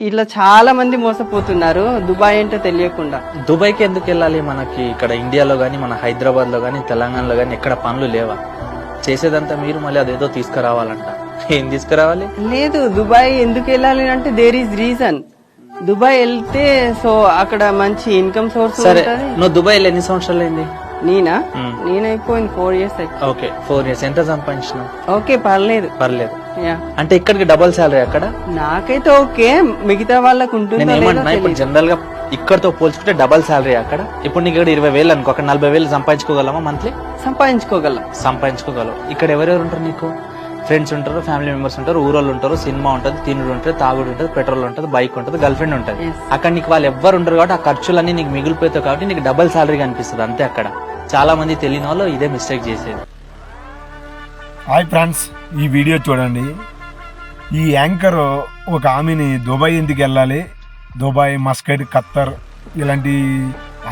ఇట్లా చాలా మంది మోసపోతున్నారు. దుబాయ్ అంటే తెలియకుండా. దుబాయ్కి ఎందుకు వెళ్ళాలి? మనకి ఇక్కడ ఇండియాలో కానీ మన హైదరాబాద్లో కానీ తెలంగాణలో కానీ ఎక్కడ పనులు లేవా? చేసేదంతా మీరు మళ్ళీ అదేదో తీసుకురావాలంట. ఏం తీసుకురావాలి? లేదు దుబాయ్ ఎందుకు వెళ్ళాలి అంటే దేర్ ఈజ్ రీజన్ దుబాయ్ వెళ్తే సో అక్కడ మంచి ఇన్కమ్ సోర్స్ సరే నువ్వు దుబాయ్ ఎన్ని సంవత్సరాలు అయింది నేనా. నేనైపోయింది four years okay four years ఎంత సంపాదించినావు? ఓకే పర్లేదు. పర్లేదు. అంటే ఇక్కడికి డబల్ శాలరీ అక్కడ నాకైతే ఓకే మిగతా వాళ్ళకు ఉంటుందో ఇప్పుడు. జనరల్గా ఇక్కడతో పోల్చుకుంటే డబల్ శాలరీ అక్కడ ఇప్పుడు నీకు ఇక్కడ ఇరవై వేలు అనుకో అక్కడ నలభై వేలు సంపాదించుకోగలమా మంత్లీ సంపాదించుకోగలం. సంపాదించుకోగలవు. ఇక్కడ ఎవరెవరు ఉంటారు నీకు? ఫ్రెండ్స్ ఉంటారు ఫ్యామిలీ మెంబర్స్ ఉంటారు ఊరోళ్ళు ఉంటారు సినిమా ఉంటుంది తినుడు ఉంటుంది తాగుడు ఉంటుంది పెట్రోల్ ఉంటుంది బైక్ ఉంటుంది గర్ల్ ఫ్రెండ్ ఉంటుంది. అక్కడ నీకు వాళ్ళు ఎవ్వరు ఉండరు కాబట్టి ఆ ఖర్చులన్నీ నీకు మిగిలిపోతాయి కాబట్టి నీకు డబల్ శాలరీ కనిపిస్తుంది అంతే అక్కడ. చాలా మంది తెలియని వాళ్ళు ఇదే మిస్టేక్ చేసేది. హాయ్ ఫ్రెండ్స్ ఈ వీడియో చూడండి. ఈ యాంకర్ ఒక ఆమెని దుబాయ్ ఎందుకు వెళ్ళాలి? దుబాయ్ మస్కట్ ఖత్తర్ ఇలాంటి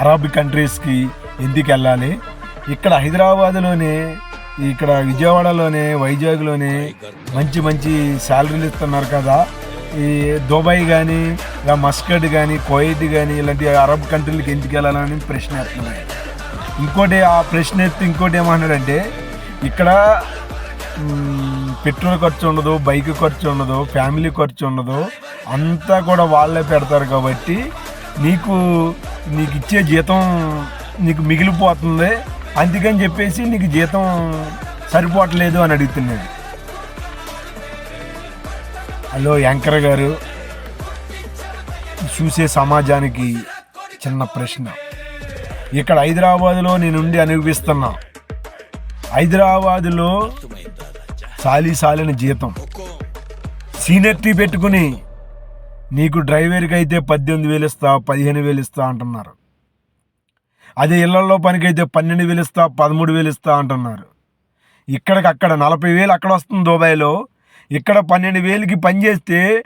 అరబ్ కంట్రీస్కి ఎందుకు వెళ్ళాలి? ఇక్కడ హైదరాబాద్లోనే ఇక్కడ విజయవాడలోనే వైజాగ్లోనే మంచి మంచి శాలరీలు ఇస్తున్నారు కదా. ఈ దుబాయ్ కానీ ఇలా మస్కట్ కానీ కోయిట్ కానీ ఇలాంటి అరబ్ కంట్రీలకు ఎందుకు వెళ్ళాలని ప్రశ్న ఎత్తున్నాయి ఇంకోటి ఆ ప్రశ్న ఎత్తి ఇంకోటి ఏమన్నాడంటే ఇక్కడ పెట్రోల్ ఖర్చు ఉండదు బైక్ ఖర్చు ఉండదు ఫ్యామిలీ ఖర్చు ఉండదు అంతా కూడా వాళ్ళే పెడతారు కాబట్టి నీకు నీకు ఇచ్చే జీతం నీకు మిగిలిపోతుంది. అందుకని చెప్పేసి నీకు జీతం సరిపోవట్లేదు అని అడుగుతున్నాడు. హలో యాంకర్ గారు. చూసే సమాజానికి చిన్న ప్రశ్న. ఇక్కడ హైదరాబాదులో నేనుండి అనుభవిస్తున్నా. హైదరాబాదులో సాలి సాలిన జీతం. సీనియర్టీ పెట్టుకుని నీకు డ్రైవర్కి అయితే పద్దెనిమిది వేలు ఇస్తా పదిహేను వేలు ఇస్తా అంటున్నారు. అదే ఇళ్ళలో పనికైతే పన్నెండు వేలు ఇస్తా పదమూడు వేలు ఇస్తా అంటున్నారు. ఇక్కడికి అక్కడ నలభై వేలు అక్కడ వస్తుంది దుబాయ్లో. ఇక్కడ పన్నెండు వేలకి పని చేస్తే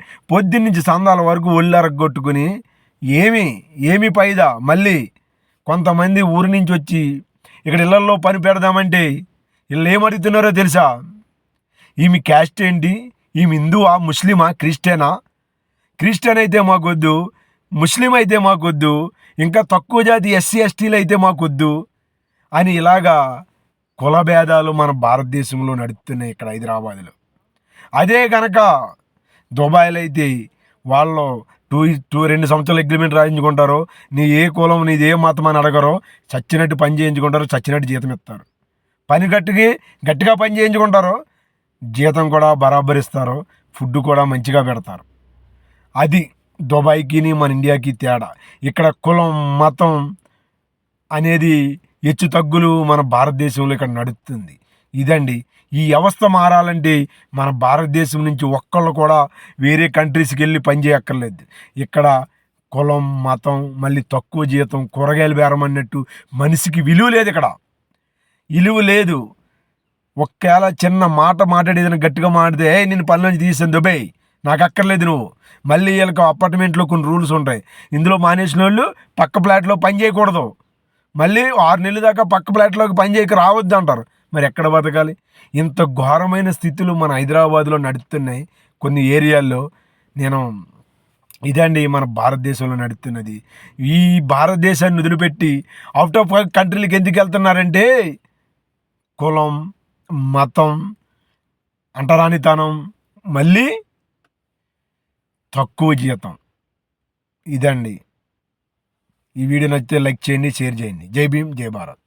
నుంచి సందాల వరకు ఒళ్ళరగొట్టుకుని ఏమి ఏమి పైదా మళ్ళీ కొంతమంది ఊరి నుంచి వచ్చి ఇక్కడ ఇళ్ళలో పని పెడదామంటే వీళ్ళు ఏమడుగుతున్నారో తెలుసా? ఈమె క్యాస్ట్ ఏంటి? ఈమె హిందువా ముస్లిమా క్రిస్టియనా? క్రిస్టియన్ అయితే మాకొద్దు. ముస్లిం అయితే మాకొద్దు ఇంకా తక్కువ జాతి ఎస్సీ ఎస్టీలు అయితే మాకొద్దు అని ఇలాగా కుల భేదాలు మన భారతదేశంలో నడుస్తున్నాయి ఇక్కడ హైదరాబాద్లో. అదే కనుక దుబాయ్లో అయితే వాళ్ళు టూ టూ రెండు సంవత్సరాలు అగ్రిమెంట్ రాయించుకుంటారు నీ ఏ కులం నీది ఏ మతం అని అడగరో చచ్చినట్టు పని చేయించుకుంటారు చచ్చినట్టు జీతం ఇస్తారు. పని గట్టికి గట్టిగా పని చేయించుకుంటారు జీతం కూడా బరాబరిస్తారు ఫుడ్ కూడా మంచిగా పెడతారు. అది దుబాయ్కి మన ఇండియాకి తేడా. ఇక్కడ కులం మతం అనేది హెచ్చు తగ్గులు మన భారతదేశంలో ఇక్కడ నడుస్తుంది. ఇదండి. ఈ వ్యవస్థ మారాలంటే మన భారతదేశం నుంచి ఒక్కళ్ళు కూడా వేరే కంట్రీస్కి వెళ్ళి పనిచేయక్కర్లేదు ఇక్కడ కులం మతం మళ్ళీ తక్కువ జీతం కూరగాయలు బేరం అన్నట్టు మనిషికి విలువ లేదు ఇక్కడ. విలువ లేదు. ఒకేలా చిన్న మాట మాట్లాడేదని గట్టిగా మాట్లాడితే నేను పనిలోంచి తీసాను దుబాయ్. నాకు అక్కర్లేదు నువ్వు. మళ్ళీ వీళ్ళకి అపార్ట్మెంట్లో కొన్ని రూల్స్ ఉంటాయి. ఇందులో మానేసిన వాళ్ళు పక్క ఫ్లాట్లో పని చేయకూడదు. మళ్ళీ ఆరు నెలల దాకా పక్క ఫ్లాట్లోకి పని చేయక రావద్దు అంటారు. మరి ఎక్కడ బతకాలి? ఇంత ఘోరమైన స్థితులు మన హైదరాబాద్లో నడుస్తున్నాయి. కొన్ని ఏరియాల్లో నేను ఇదండి మన భారతదేశంలో నడుస్తున్నది. ఈ భారతదేశాన్ని వదిలిపెట్టి అవుట్ ఆఫ్ కంట్రీలకు ఎందుకు వెళ్తున్నారంటే కులం మతం అంటరానితనం మళ్ళీ తక్కువ జీతం. ఇదండి. ఈ వీడియో నచ్చితే లైక్ చేయండి షేర్ చేయండి. జై భీమ్ జై భారత్.